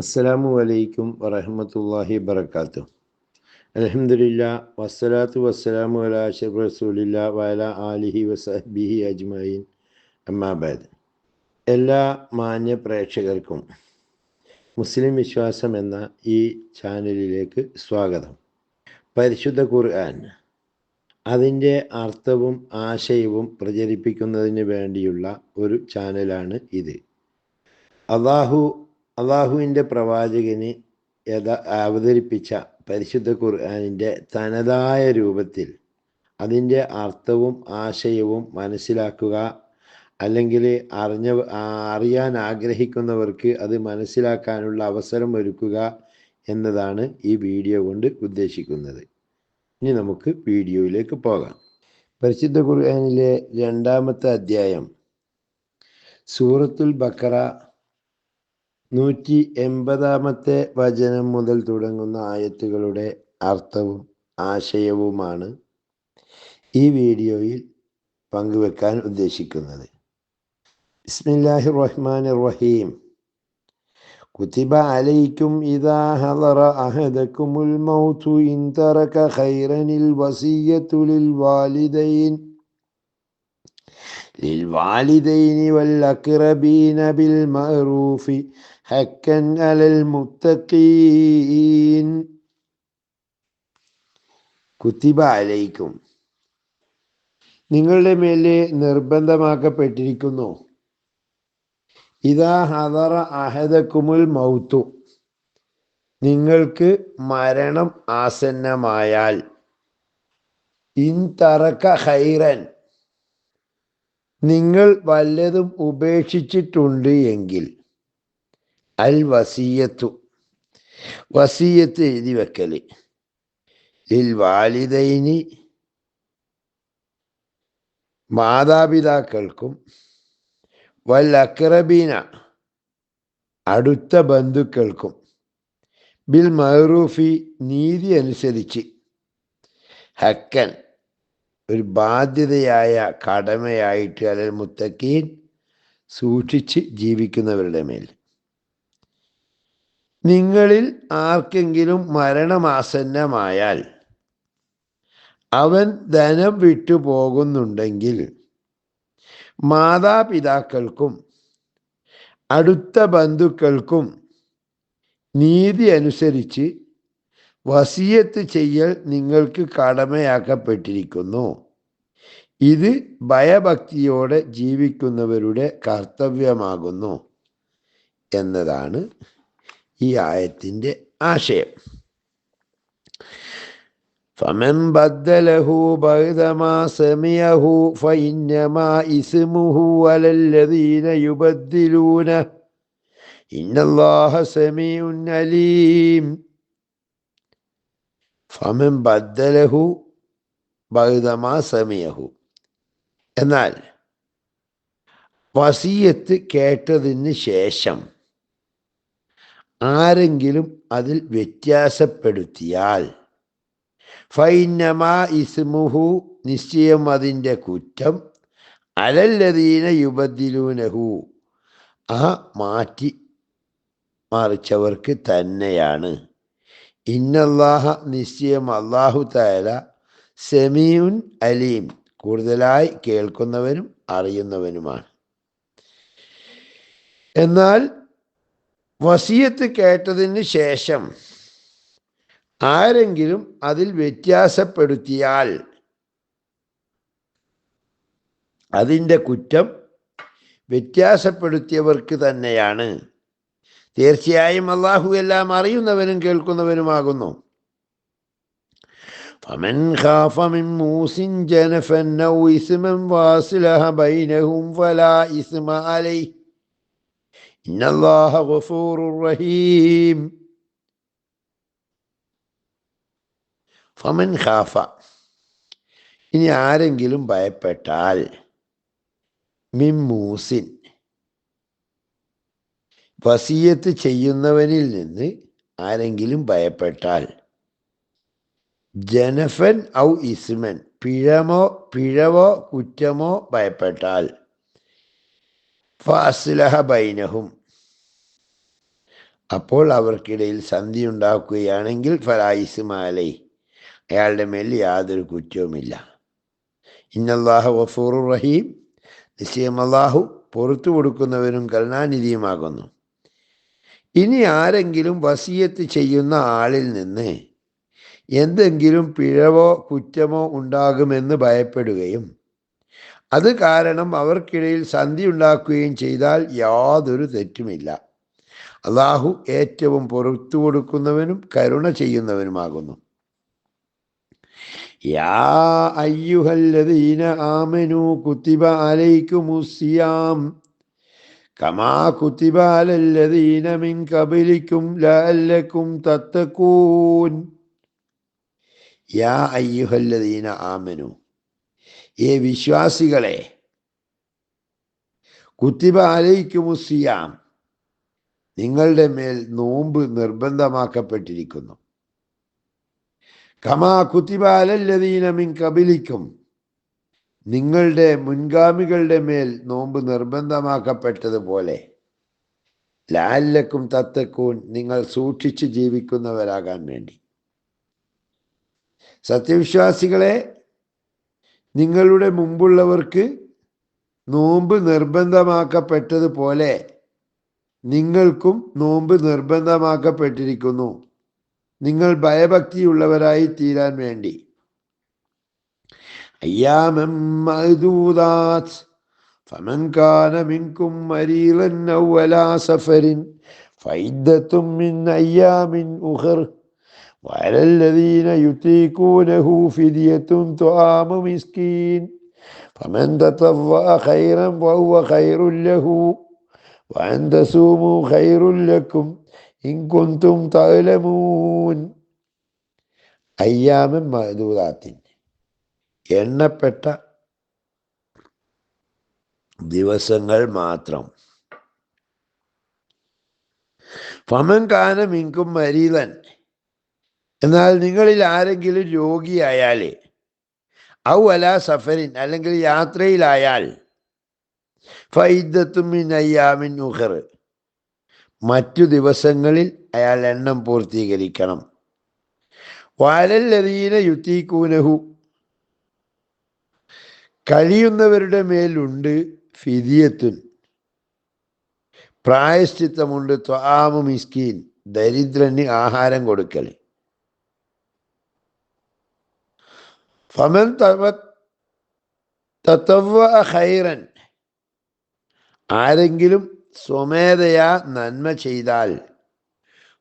അസ്സലാമു അലൈക്കും വറഹമത്തല്ലാഹി വബർക്കാത്തു അലഹമില്ല വസ്സലാത്തു വസ്സലാമു അല അഷഫ് റസൂലില്ല വല ആലിഹി വസഹബിഹി അജ്മീൻ അമ്മാബാദ് എല്ലാ മാന്യ പ്രേക്ഷകർക്കും മുസ്ലിം വിശ്വാസം എന്ന ഈ ചാനലിലേക്ക് സ്വാഗതം. പരിശുദ്ധ ഖുർആൻ അതിന്റെ അർത്ഥവും ആശയവും പ്രചരിപ്പിക്കുന്നതിന് വേണ്ടിയുള്ള ഒരു ചാനലാണ് ഇത്. അള്ളാഹു അള്ളാഹുവിന്റെ പ്രവാചകന് യഥ അവതരിപ്പിച്ച പരിശുദ്ധ ഖുർആാനിന്റെ തനതായ രൂപത്തിൽ അതിന്റെ അർത്ഥവും ആശയവും മനസ്സിലാക്കുക അല്ലെങ്കിൽ അറിഞ്ഞ അറിയാൻ ആഗ്രഹിക്കുന്നവർക്ക് അത് മനസ്സിലാക്കാനുള്ള അവസരം ഒരുക്കുക എന്നതാണ് ഈ വീഡിയോ കൊണ്ട് ഉദ്ദേശിക്കുന്നത്. ഇനി നമുക്ക് വീഡിയോയിലേക്ക് പോകാം. പരിശുദ്ധ ഖുർആാനിലെ രണ്ടാമത്തെ അധ്യായം സൂറത്തുൽ ബക്കറ നൂറ്റി എൺപതാമത്തെ വചനം മുതൽ തുടങ്ങുന്ന ആയത്തുകളുടെ അർത്ഥവും ആശയവുമാണ് ഈ വീഡിയോയിൽ പങ്കുവെക്കാൻ ഉദ്ദേശിക്കുന്നത് ബിസ്മില്ലാഹി റഹ്മാൻ റഹീം كتب عليكم إذا حضر أحدكم الموت إن ترك خيرا الوصية للوالدين للوالدين والأقربين بالمعروف حقا على المتقين കുത്തിബ അലൈക്കും നിങ്ങളുടെ മേലെ നിർബന്ധമാക്കപ്പെട്ടിരിക്കുന്നു ഇതാ ഹദറ അഹദക്കുമുൽ മൗത്തു നിങ്ങൾക്ക് മരണം ആസന്നമായാൽ ഇൻ തറക്ക ഹൈറൻ നിങ്ങൾ വല്ലതും ഉപേക്ഷിച്ചിട്ടുണ്ട് എങ്കിൽ അൽ വസീയത്തു വസീയത്ത് എഴുതി വെക്കൽ. ഇൽ വാലിദൈനി മാതാപിതാക്കൾക്കും വൽ അക്രബീന അടുത്ത ബന്ധുക്കൾക്കും ബിൽ മഹറൂഫി നീതി അനുസരിച്ച് ഹക്കൻ ഒരു ബാധ്യതയായ കടമയായിട്ട് അല്ലെങ്കിൽ മുത്തക്കീൻ സൂക്ഷിച്ച് ജീവിക്കുന്നവരുടെ മേൽ. നിങ്ങളിൽ ആർക്കെങ്കിലും മരണമാസന്നമായാൽ അവൻ ധനം വിട്ടു പോകുന്നുണ്ടെങ്കിൽ മാതാപിതാക്കൾക്കും അടുത്ത ബന്ധുക്കൾക്കും നീതി അനുസരിച്ച് വസിയത്ത് ചെയ്യൽ നിങ്ങൾക്ക് കടമയാക്കപ്പെട്ടിരിക്കുന്നു ഇത് ഭയഭക്തിയോടെ ജീവിക്കുന്നവരുടെ കർത്തവ്യമാകുന്നു എന്നതാണ് ഈ ആയത്തിൻ്റെ ആശയം فمن بدله بعد ما سمعه فإنما إثمه على الذين يبدلونه إن الله سميع عليم ഫമൻ ബദ്ദലഹു ബഹുദമാ സമിയഹു. എന്നാൽ വസീയത്ത് കേട്ടതിന് ശേഷം ആരെങ്കിലും അതിൽ വ്യത്യാസപ്പെടുത്തിയാൽ ഫൈനമാ ഇസ്മുഹു നിശ്ചയം അതിന്റെ കുറ്റം അലല്ലതീന യുബദിലൂനഹു ആ മാറ്റി മറിച്ചവർക്ക് തന്നെയാണ്. ഇന്നല്ലാഹ നിശ്ചയം അള്ളാഹു താല സെമിയുൻ അലീം. കൂടുതലായി കേൾക്കുന്നവനും അറിയുന്നവനുമാണ്. എന്നാൽ വസീയത്ത് കേട്ടതിന് ശേഷം ആരെങ്കിലും അതിൽ വ്യത്യാസപ്പെടുത്തിയാൽ അതിന്റെ കുറ്റം വ്യത്യാസപ്പെടുത്തിയവർക്ക് തന്നെയാണ്. തീർച്ചയായും അള്ളാഹു എല്ലാം അറിയുന്നവനും കേൾക്കുന്നവനുമാകുന്നു فمن خاف من موس جنفا أو إثما واصلها بينهم فلا إثم عليه إن الله غفور رحيم ഫമൻ ഖാഫ ഇനി ആരെങ്കിലും ഭയപ്പെട്ടാൽ മിമ്മൂസിൻ വസീയത്ത് ചെയ്യുന്നവനിൽ നിന്ന് ആരെങ്കിലും ഭയപ്പെട്ടാൽ ജനഫൻ ഔ ഇസ്മൻ പിഴമോ പിഴവോ കുറ്റമോ ഭയപ്പെട്ടാൽ ഫാസ്ലഹ ബൈനഹും. അപ്പോൾ അവർക്കിടയിൽ സന്ധി ഉണ്ടാക്കുകയാണെങ്കിൽ ഫലായിസുമാലൈ അയാളുടെ മേൽ യാതൊരു കുറ്റവുമില്ല. ഇന്നല്ലാഹു വഫൂർ റഹീം. നിശ്ചയം അള്ളാഹു പുറത്തു കൊടുക്കുന്നവനും കരുണാനിധിയുമാകുന്നു. ഇനി ആരെങ്കിലും വസീയത്ത് ചെയ്യുന്ന ആളിൽ നിന്ന് എന്തെങ്കിലും പിഴവോ കുറ്റമോ ഉണ്ടാകുമെന്ന് ഭയപ്പെടുകയും അത് കാരണം അവർക്കിടയിൽ സന്ധി ഉണ്ടാക്കുകയും ചെയ്താൽ യാതൊരു തെറ്റുമില്ല. അള്ളാഹു ഏറ്റവും പുറത്തു കൊടുക്കുന്നവനും കരുണ ചെയ്യുന്നവനുമാകുന്നു. യാ അയ്യുഹല്ലദീന ആമനു കുത്തിബ അലൈക്കുമുസിയാം യാ അയ്യുഹല്ലദീന ആമനു. ഏ വിശ്വാസികളെ കുത്തിബ അലൈക്കുമുസിയാം നിങ്ങളുടെ മേൽ നോമ്പ് നിർബന്ധമാക്കപ്പെട്ടിരിക്കുന്നു. കമാ കുത്തിബാലല്ലതീനമിൻ കബിലിക്കും നിങ്ങളുടെ മുൻഗാമികളുടെ മേൽ നോമ്പ് നിർബന്ധമാക്കപ്പെട്ടതുപോലെ ലാലക്കും തത്തക്കൂൻ നിങ്ങൾ സൂക്ഷിച്ച് ജീവിക്കുന്നവരാകാൻ വേണ്ടി. സത്യവിശ്വാസികളെ നിങ്ങളുടെ മുമ്പുള്ളവർക്ക് നോമ്പ് നിർബന്ധമാക്കപ്പെട്ടതുപോലെ നിങ്ങൾക്കും നോമ്പ് നിർബന്ധമാക്കപ്പെട്ടിരിക്കുന്നു. നിങ്ങൾ ഭയഭക്തിയുള്ളവരായി തീരാൻ വേണ്ടി. أياما معدودات فمن كان منكم مريضا أو على سفر فعدة من أيام أخر وعلى الذين يطيقونه فدية طعام مسكين فمن تطوع خيرا فهو خير له وأن تصوموا خير لكم إن كنتم تعلمون أياما معدودات എണ്ണപ്പെട്ട ദിവസങ്ങൾ മാത്രം. ഫമൻ കാന മിങ്കും മരീതൻ എന്നാൽ നിങ്ങളിൽ ആരെങ്കിലും രോഗിയായാൽ ഔ അല സഫരിൻ അല്ലെങ്കിൽ യാത്രയിലായാൽ ഫൈദത്തുമിൻ അയ്യാമിൻ ഉഹർ മറ്റു ദിവസങ്ങളിൽ അയാൾ എണ്ണം പൂർത്തീകരിക്കണം. വാലല്ലതീന യുത്തീക്കൂനഹു കഴിയുന്നവരുടെ മേലുണ്ട് ഫിദിയത്തുൻ. പ്രായശ്ചിത്തമുണ്ട് ത്വാമു മിസ്കീൻ ദരിദ്രന് ആഹാരം കൊടുക്കൽ. ഫമൻ തത്തവ ഖൈറൻ ആരെങ്കിലും സ്വമേധയാ നന്മ ചെയ്താൽ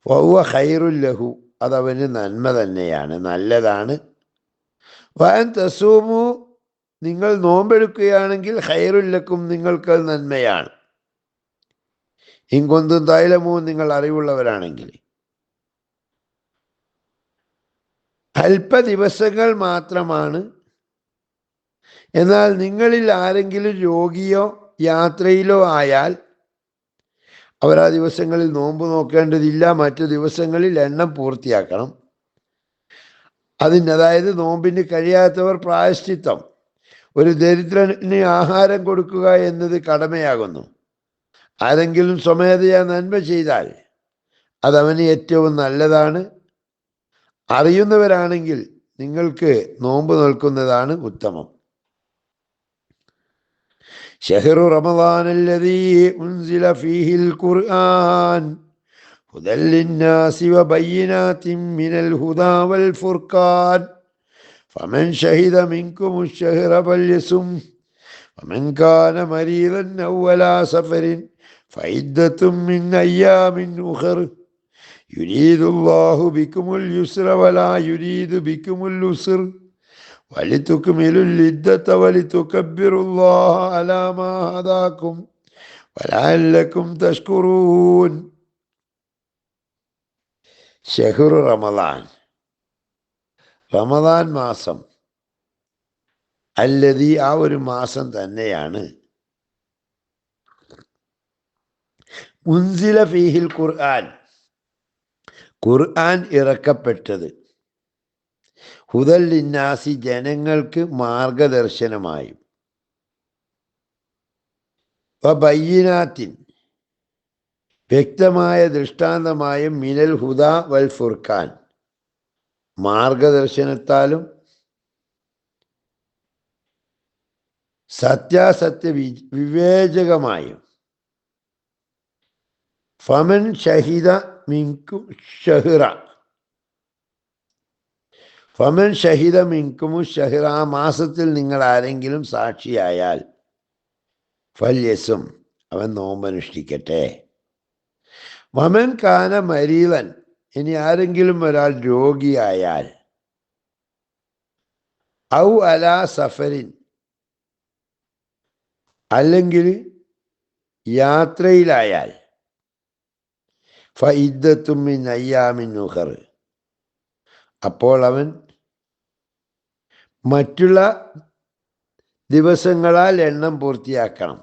വൗവ ലഹു അതവന് നന്മ തന്നെയാണ് നല്ലതാണ്. വൻ തസൂമു നിങ്ങൾ നോമ്പെടുക്കുകയാണെങ്കിൽ ഹൈറുല്ലക്കും നിങ്ങൾക്ക് നന്മയാണ്. ഇങ്കൊന്തും തൈലമോ നിങ്ങൾ അറിവുള്ളവരാണെങ്കിൽ. അല്പ ദിവസങ്ങൾ മാത്രമാണ്. എന്നാൽ നിങ്ങളിൽ ആരെങ്കിലും രോഗിയോ യാത്രയിലോ ആയാൽ അവർ ആ ദിവസങ്ങളിൽ നോമ്പ് നോക്കേണ്ടതില്ല. മറ്റു ദിവസങ്ങളിൽ എണ്ണം പൂർത്തിയാക്കണം. അതിന് അതായത് നോമ്പിന് കഴിയാത്തവർ പ്രായശ്ചിത്തം. ഒരു ദരിദ്രന് ആഹാരം കൊടുക്കുക എന്നത് കടമയാകുന്നു ആരെങ്കിലും സ്വമേധയാ നന്മ ചെയ്താൽ അതവന് ഏറ്റവും നല്ലതാണ് അറിയുന്നവരാണെങ്കിൽ നിങ്ങൾക്ക് നോമ്പ് നിൽക്കുന്നതാണ് ഉത്തമം شهر رمضان الذي أنزل فيه القرآن هدى للناس وبينات من الهدى والفرقان فمن شهد منكم الشهر فليصم. ومن كان مريضا أو سفر فعدة من أيام أخر. يريد الله بكم اليسر ولا يريد بكم اليسر ولتكملوا العدة ولتكبروا الله على ما هداكم ولعلكم تشكرون. شهر رمضان. റമദാൻ മാസം അല്ലതി ആ ഒരു മാസം തന്നെയാണ്. മുൻസില ഫീഹിൽ ഖുർആൻ. ഖുർആൻ ഇറക്കപ്പെട്ടത് ഹുദൽ ലിന്നാസി ജനങ്ങൾക്ക് മാർഗദർശനമായും. ബയ്യനാത്തിൻ വ്യക്തമായ ദൃഷ്ടാന്തമായും മിനൽ ഹുദ വൽ ഫുർഖാൻ. മാർഗദർശനത്താലും സത്യാസത്യ വി- വിവേചകമായും ഫമൻ ഷഹിദ മിങ്കു ഷഹിറ. ഫമൻ ഷഹിദ മിങ്കുമു ഷഹിറ ആ മാസത്തിൽ നിങ്ങൾ ആരെങ്കിലും സാക്ഷിയായാൽ ഫല്യസും അവൻ നോമ്പനുഷ്ഠിക്കട്ടെ. വമൻ കാന മരീതൻ ഇനി ആരെങ്കിലും ഒരാൾ രോഗിയായാൽ ഔ അല സഫരിൻ അല്ലെങ്കിൽ യാത്രയിലായാൽ ഫഇദ്ദത്തും മിൻ അയ്യാമിൻ നുഹർ അപ്പോൾ അവൻ മറ്റുള്ള ദിവസങ്ങളാൽ എണ്ണം പൂർത്തിയാക്കണം.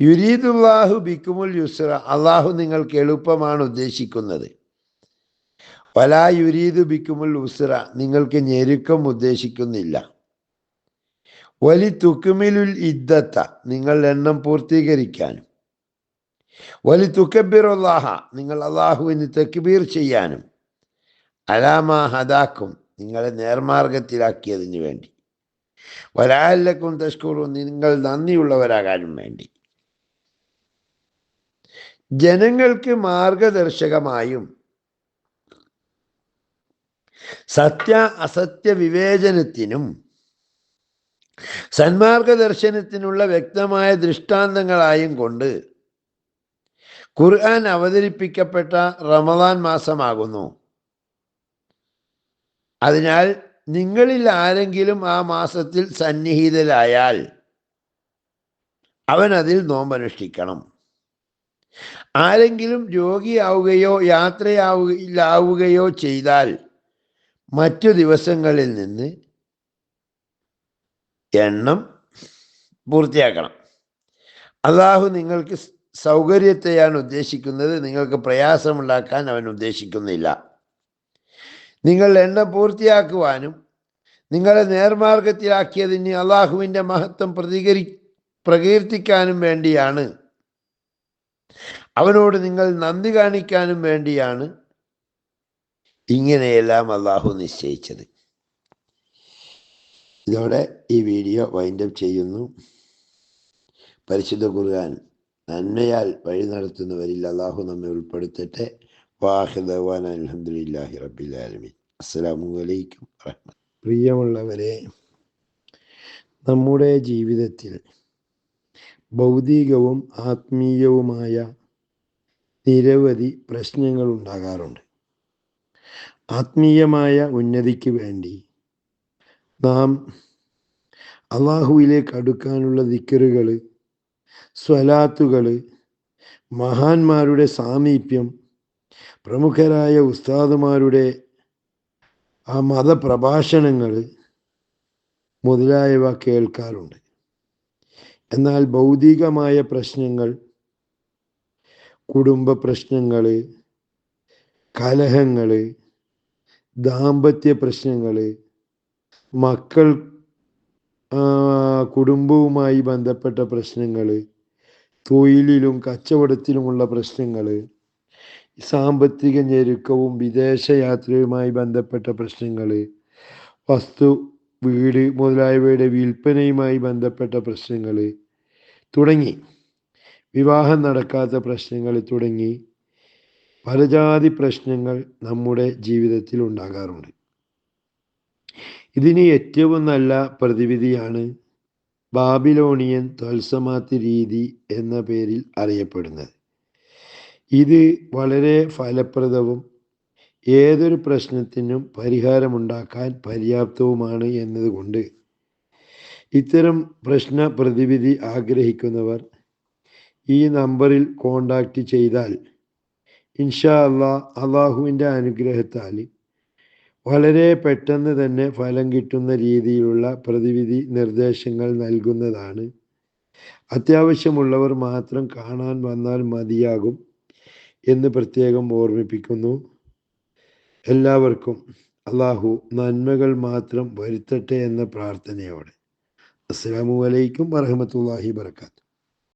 യുരീദുല്ലാഹു ബിക്കുമുൽ യുസ്ര അള്ളാഹു നിങ്ങൾക്ക് എളുപ്പമാണ് ഉദ്ദേശിക്കുന്നത്. വലാ യുരീദു ബിക്കുമുൽ ഉസ്ര നിങ്ങൾക്ക് ഞെരുക്കം ഉദ്ദേശിക്കുന്നില്ല. വലി തുക്കുമിലുൽ ഇദ്ദത്ത നിങ്ങൾ എണ്ണം പൂർത്തീകരിക്കാനും. വലി തുക്കബിറുല്ലാഹ നിങ്ങൾ അള്ളാഹുവിന് തെക്കുബീർ ചെയ്യാനും. അലാമാ ഹദാക്കും നിങ്ങളെ നേർമാർഗത്തിലാക്കിയതിന് വേണ്ടി. വലാലക്കും തഷ്കൂറും നിങ്ങൾ നന്ദിയുള്ളവരാകാനും വേണ്ടി. ജനങ്ങൾക്ക് മാർഗദർശകമായും സത്യ അസത്യ വിവേചനത്തിനും സന്മാർഗദർശനത്തിനുള്ള വ്യക്തമായ ദൃഷ്ടാന്തങ്ങളായും കൊണ്ട് ഖുർആൻ അവതരിപ്പിക്കപ്പെട്ട റമദാൻ മാസമാകുന്നു. അതിനാൽ നിങ്ങളിൽ ആരെങ്കിലും ആ മാസത്തിൽ സന്നിഹിതരായാൽ അവൻ അതിൽ നോമ്പനുഷ്ഠിക്കണം. ആരെങ്കിലും രോഗിയാവുകയോ യാത്രയാവുകയോ ചെയ്താൽ മറ്റു ദിവസങ്ങളിൽ നിന്ന് എണ്ണം പൂർത്തിയാക്കണം. അള്ളാഹു നിങ്ങൾക്ക് സൗകര്യത്തെയാണ് ഉദ്ദേശിക്കുന്നത്. നിങ്ങൾക്ക് പ്രയാസമുണ്ടാക്കാൻ അവൻ ഉദ്ദേശിക്കുന്നില്ല. നിങ്ങൾ എണ്ണം പൂർത്തിയാക്കുവാനും നിങ്ങളെ നേർമാർഗത്തിലാക്കിയതിന് അള്ളാഹുവിന്റെ മഹത്വം പ്രതികരി പ്രകീർത്തിക്കാനും വേണ്ടിയാണ്. അവനോട് നിങ്ങൾ നന്ദി കാണിക്കാനും വേണ്ടിയാണ് ഇങ്ങനെയെല്ലാം അള്ളാഹു നിശ്ചയിച്ചത്. ഇതോടെ ഈ വീഡിയോ വൈൻഡപ്പ് ചെയ്യുന്നു. പരിശുദ്ധ ഖുർആൻ നന്മയാൽ വഴി നടത്തുന്നവരിൽ അള്ളാഹു നമ്മെ ഉൾപ്പെടുത്തട്ടെ. വാഹിദവാൻ അലഹമുല്ലാഹി റബ്ബിലാലമീൻ അസ്സലാമു അലൈക്കും പ്രിയമുള്ളവരെ നമ്മുടെ ജീവിതത്തിൽ ഭൗതികവും ആത്മീയവുമായ നിരവധി പ്രശ്നങ്ങൾ ഉണ്ടാകാറുണ്ട്. ആത്മീയമായ ഉന്നതിക്ക് വേണ്ടി നാം അള്ളാഹുവിലേക്ക് അടുക്കാനുള്ള ദിക്കറുകൾ സ്വലാത്തുകൾ മഹാന്മാരുടെ സാമീപ്യം പ്രമുഖരായ ഉസ്താദുമാരുടെ ആ മതപ്രഭാഷണങ്ങൾ മുതലായവ കേൾക്കാറുണ്ട്. എന്നാൽ ഭൗതികമായ പ്രശ്നങ്ങൾ കുടുംബ പ്രശ്നങ്ങൾ കലഹങ്ങൾ ദാമ്പത്യ പ്രശ്നങ്ങൾ മക്കൾ കുടുംബവുമായി ബന്ധപ്പെട്ട പ്രശ്നങ്ങൾ തൊഴിലിലും കച്ചവടത്തിലുമുള്ള പ്രശ്നങ്ങൾ സാമ്പത്തിക ഞെരുക്കവും വിദേശയാത്രയുമായി ബന്ധപ്പെട്ട പ്രശ്നങ്ങൾ വസ്തു വീട് മുതലായവയുടെ വിൽപ്പനയുമായി ബന്ധപ്പെട്ട പ്രശ്നങ്ങൾ തുടങ്ങി. വിവാഹം നടക്കാത്ത പ്രശ്നങ്ങൾ തുടങ്ങി. പലജാതി പ്രശ്നങ്ങൾ നമ്മുടെ ജീവിതത്തിൽ ഉണ്ടാകാറുണ്ട്. ഇതിന് ഏറ്റവും നല്ല പ്രതിവിധിയാണ് ബാബിലോണിയൻ തത്സമാത്ത് രീതി എന്ന പേരിൽ അറിയപ്പെടുന്നത്. ഇത് വളരെ ഫലപ്രദവും ഏതൊരു പ്രശ്നത്തിനും പരിഹാരമുണ്ടാക്കാൻ പര്യാപ്തവുമാണ് എന്നതുകൊണ്ട് ഇത്തരം പ്രശ്ന പ്രതിവിധി ആഗ്രഹിക്കുന്നവർ ഈ നമ്പറിൽ കോണ്ടാക്റ്റ് ചെയ്താൽ ഇൻഷാ അള്ളാ അള്ളാഹുവിന്റെ അനുഗ്രഹത്താൽ വളരെ പെട്ടെന്ന് തന്നെ ഫലം കിട്ടുന്ന രീതിയിലുള്ള പ്രതിവിധി നിർദ്ദേശങ്ങൾ നൽകുന്നതാണ്. അത്യാവശ്യമുള്ളവർ മാത്രം കാണാൻ വന്നാൽ മതിയാകും എന്ന് പ്രത്യേകം ഓർമ്മിപ്പിക്കുന്നു. എല്ലാവർക്കും അള്ളാഹു നന്മകൾ മാത്രം വരുത്തട്ടെ എന്ന പ്രാർത്ഥനയോടെ. അസ്സാം വലൈക്കും വറഹമത്തല്ലാഹി വർക്കാത്തു